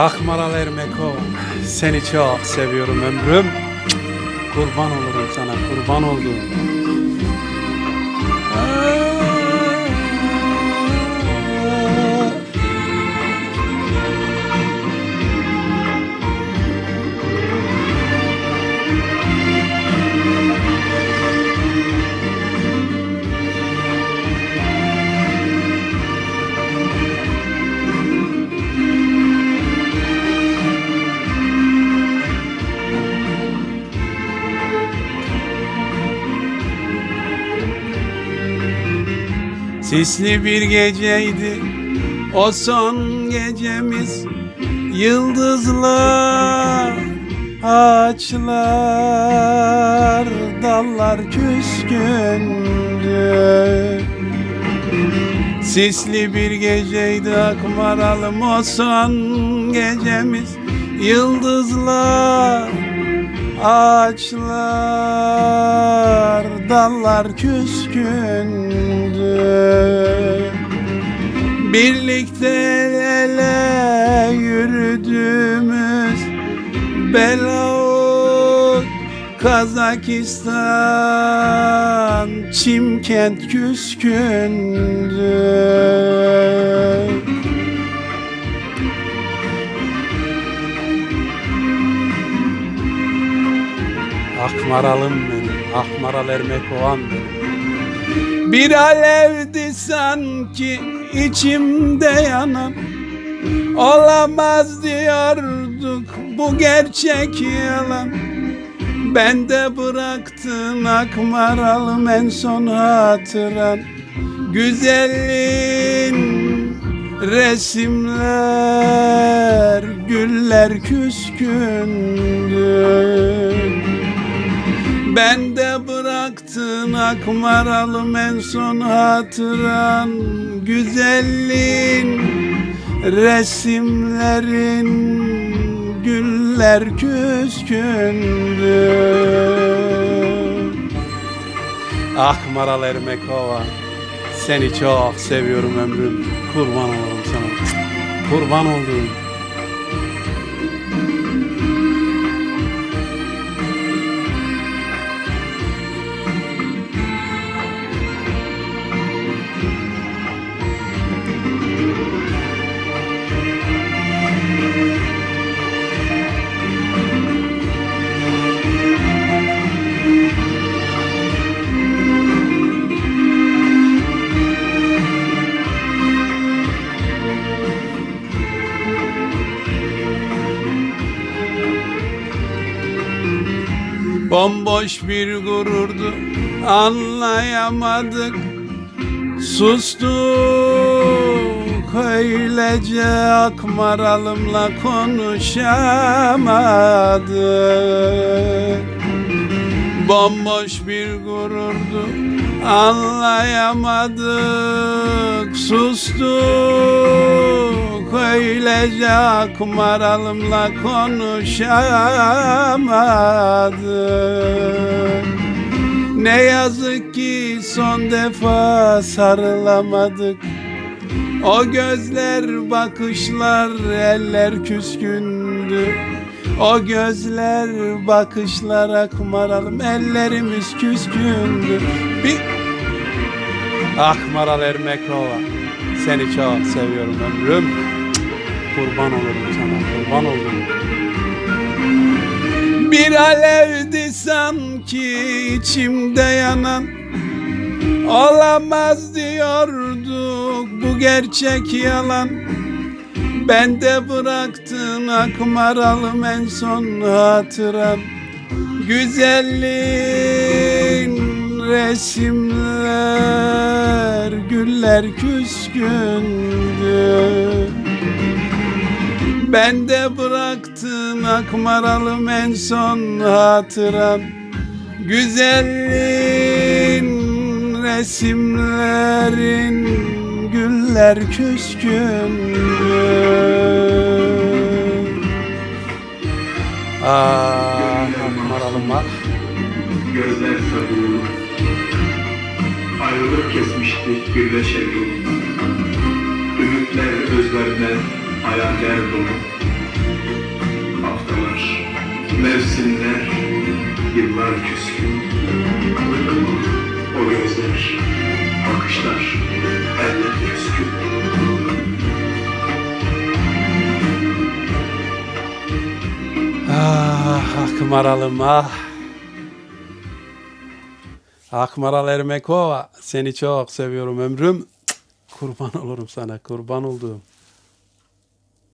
Akmaral Ermekova, seni çok seviyorum ömrüm. Kurban olurum sana, kurban olduğum. Sisli bir geceydi o son gecemiz. Yıldızlar, ağaçlar, dallar küskündü. Sisli bir geceydi akmaralım o son gecemiz. Yıldızlar, ağaçlar, dallar küskündü. Birlikte el ele yürüdüğümüz Belarus, Kazakistan, Çimkent küskündü Akmaralım benim, Akmaral Ermekoğan benim. Bir alevdi sanki içimde yanan. Olamaz diyorduk bu gerçek yalan. Ben de bıraktın akmaralım en son hatıran. Güzelliğin resimler güller küskündü ben de bıraktın akmaralım en son hatıran. Güzelliğin resimlerin güller küskündü. Akmaral Ermekova. Seni çok seviyorum ömrüm. Kurban olurum sana. Kurban olduğum Bomboş bir gururdu anlayamadık. Sustuk öylece akmaralımla konuşamadık. Bomboş bir gururdu anlayamadık. Sustuk öylece akmaralımla konuşamadık Ne yazık ki son defa sarılamadık. O gözler bakışlar eller küskündü. O gözler bakışlar akmaralım ellerimiz küskündü. Bir Akmaral Ermekova Seni çok seviyorum ömrüm Kurban olurum sana kurban olurum Bir alevdi sanki içimde yanan Olamaz diyorduk bu gerçek yalan. Ben de bıraktın akmaralım en son hatıram Güzelliğin resimler güller küskündü Ben de bıraktın akmaralım en son hatıram Güzelliğin resimlerin güller küskündü Ah akmaralım ah Gözler sarıyor. Ayrılık kesmişti birleşeli. Ümitler özlerden hayaller dolu. Mevsimler, yıllar küskün. O gözler, bakışlar, eller küskün. Ah, ah maralım ah. Ah maral Ermekova seni çok seviyorum ömrüm. Kurban olurum sana kurban olduğum.